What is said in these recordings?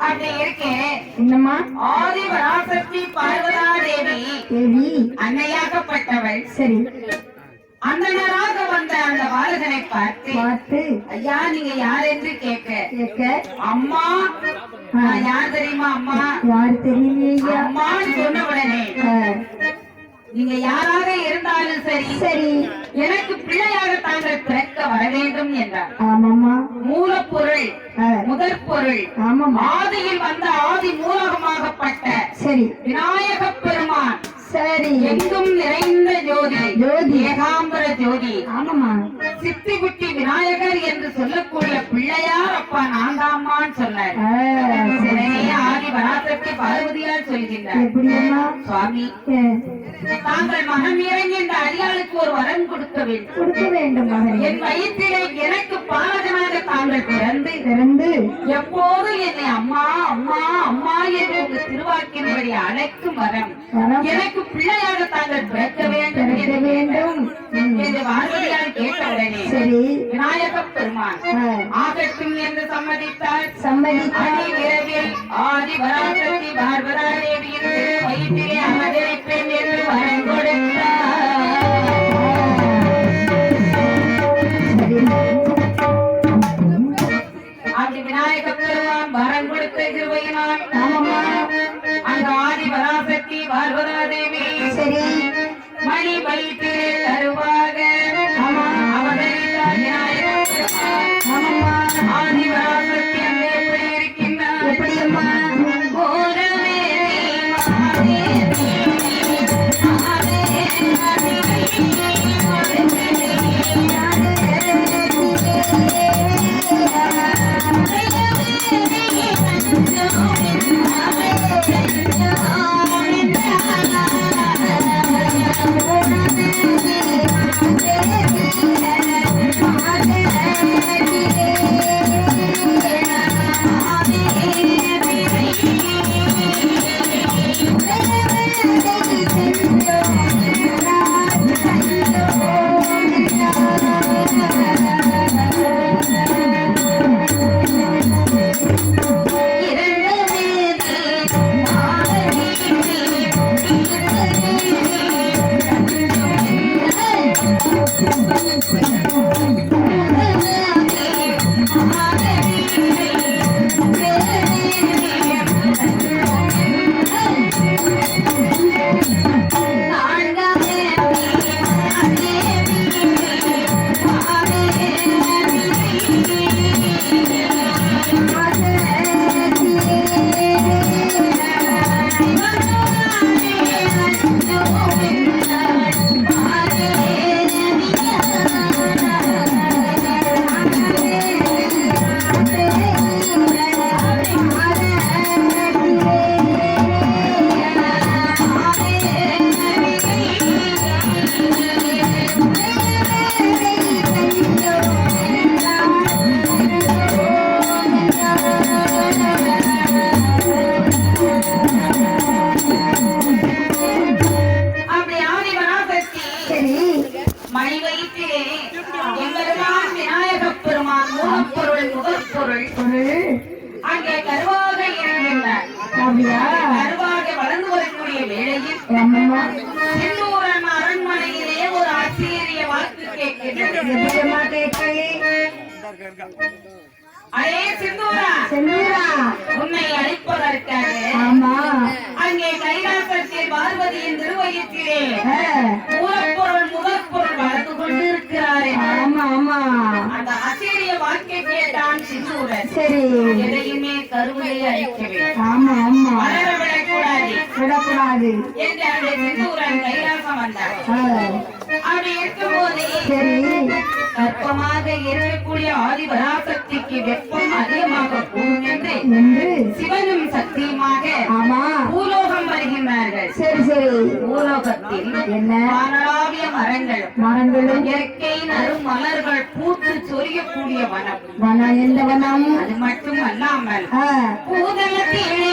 அப்படி இருக்கேன் என்னம்மா ஆதி பராசக்தி பார்வதா தேவி தேவி அன்னையாகப்பட்டவள். சரி. அந்தனராக வந்த அந்த பாலகனை பார்த்து பார்த்து. ஐயா நீங்க யார் என்று கேட்க. கேட்க. அம்மா. நான் யார் தெரியுமா அம்மா? யாரு தெரியலையா அம்மான்னு சொன்ன உடனே. நீங்க யாராக இருந்தாலும் சரி சரி. எனக்கு பிள்ளையாக தாங்கள் பிறக்க வர வேண்டும் என்றார். ஆமாம்மா. மூலப்பொருள் முதற் பொருள் ஆமாம்மா. ஆதியில் வந்த ஆதி மூலகமாகப்பட்ட சரி. விநாயக பெருமான் சரி. எங்கும் நிறைந்த ஜோதி ஜோதி. ஏகாம்பர ஜோதி. ஆமாம்மா. சித்தி புட்டி விநாயகர் என்று சொல்லக்கூடிய பிள்ளையார் அப்பா நான்தாம்மான்னு சொன்னார். ஆ, சரி. உடனே ஆதி பராசக்தி பார்வதியார் சொல்கின்றார். சுவாமி. தாங்கள் மனம் இறங்கி இந்த அடியாளுக்கு ஒரு வரம் கொடுக்க வேண்டும். கொடுக்க வேண்டும் மகனே. என் வயிற்றிலே எனக்கு பாலகனாக தாங்கள் பிறந்து பிறந்து எப்போது என்னை அம்மா அம்மா அம்மா என்று உங்க திருவாக்கின்படி அழைக்கும் வரம். எனக்கு பிள்ளையாக தாங்கள் பிறக்க வேண்டும் பிறக்க வேண்டும். என்று பார்வதியார் கேட்டவுடனே சரி. விநாயக பெருமான் ஆகட்டும் என்று சம்மதித்தார். சம்மதித்தார். அதி விரைவில் ஆதி பராசக்தி பார்வதா தேவியின் வயிற்றிலே அவதரிப்பேன் என்று பார்வதா தேவி. சரி. மணி வயிற்றிலே கருவாக கருவாக வளர்ந்து வரக்கூடிய வேளையில் ஆமாம்மா சின்னூரன் அரண்மனையிலே ஒரு ஆச்சரிய வாக்கு அடே சிந்தூரா உன்னை அழைப்பதற்காக ஆமா. அங்கே கைலாசத்தில் பார்வதியின் திருவயிற்றிலே ஆ, மூலப்பொருள் முதற்பொருள் வளர்ந்து கொண்டிருக்கிறாரே ஆமா ஆமா. அந்த ஆச்சரிய வாக்கை கேட்டான் சிந்தூரன் சரி. எதையுமே கருவிலே அழிக்கவே ஆ, அப்படி இருக்கும்போது சரி. இருக்கக்கூடிய பராசக்திக்கு வெப்பம் அதிகமாக கூடும் என்று சிவனும் சக்தியுமாக ஆமா. பூலோகம் வருகின்றார்கள். சரி சரி. பூலோகத்தில் என்ன? வானளாவிய மரங்களும் மரங்களும். இயற்கையின் அரும் மலர்கள் பூத்து சொரியக்கூடிய வனம். வனம் எந்த வனம்? அது மட்டும் அல்லாமல் ஆ, பூதலத்திலே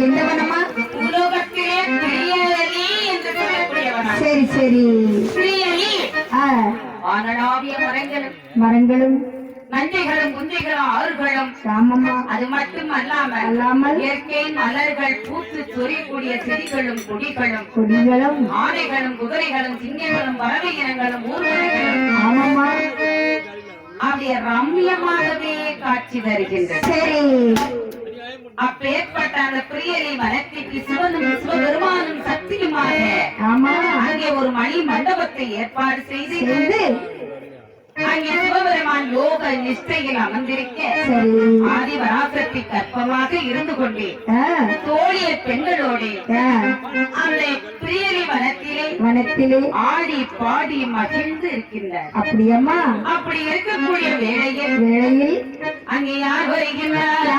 வனம் தெரியுமா எந்த வனமா உலோகத்திலே பிரியலி என்று சரி. சரி பிரியலி வானளாவிய மரங்களும் மரங்களும் குஞ்சைகளும் ஆறுகளும் ஆமாம்மா அது மட்டும் அல்லாமல் அல்லாமல் இயற்கை மலர்கள் பூத்து சொரியக்கூடிய செடிகளும் கொடிகளும் கொடிகளும் ஆனைகளும் குதிரைகளும் சிங்கங்களும் பறவை இனங்களும் ஆமாம்மா. அப்படியே ரம்யமாகவே காட்சி தருகின்றது சரி. அப்பேற்பட்ட அந்த பிரியலை வனத்திற்கு சிவனும் சிவபெருமானும் சக்தியுமாக அங்கே ஒரு மணி மண்டபத்தை ஏற்பாடு செய்து அங்கே சிவபெருமான் யோக நிஷ்டையில் அமர்ந்திருக்க ஆதி வராசக்தி கற்பமாக இருந்து கொண்டே தோழிய பெண்களோடு ஆ, அந்த பிரியலை வனத்திலே வனத்திலே ஆடி பாடி மகிழ்ந்து இருக்கின்றார். அப்படியம்மா. அப்படி இருக்கக்கூடிய வேளையில் வேளையில் அங்கே யார் வருகின்றார்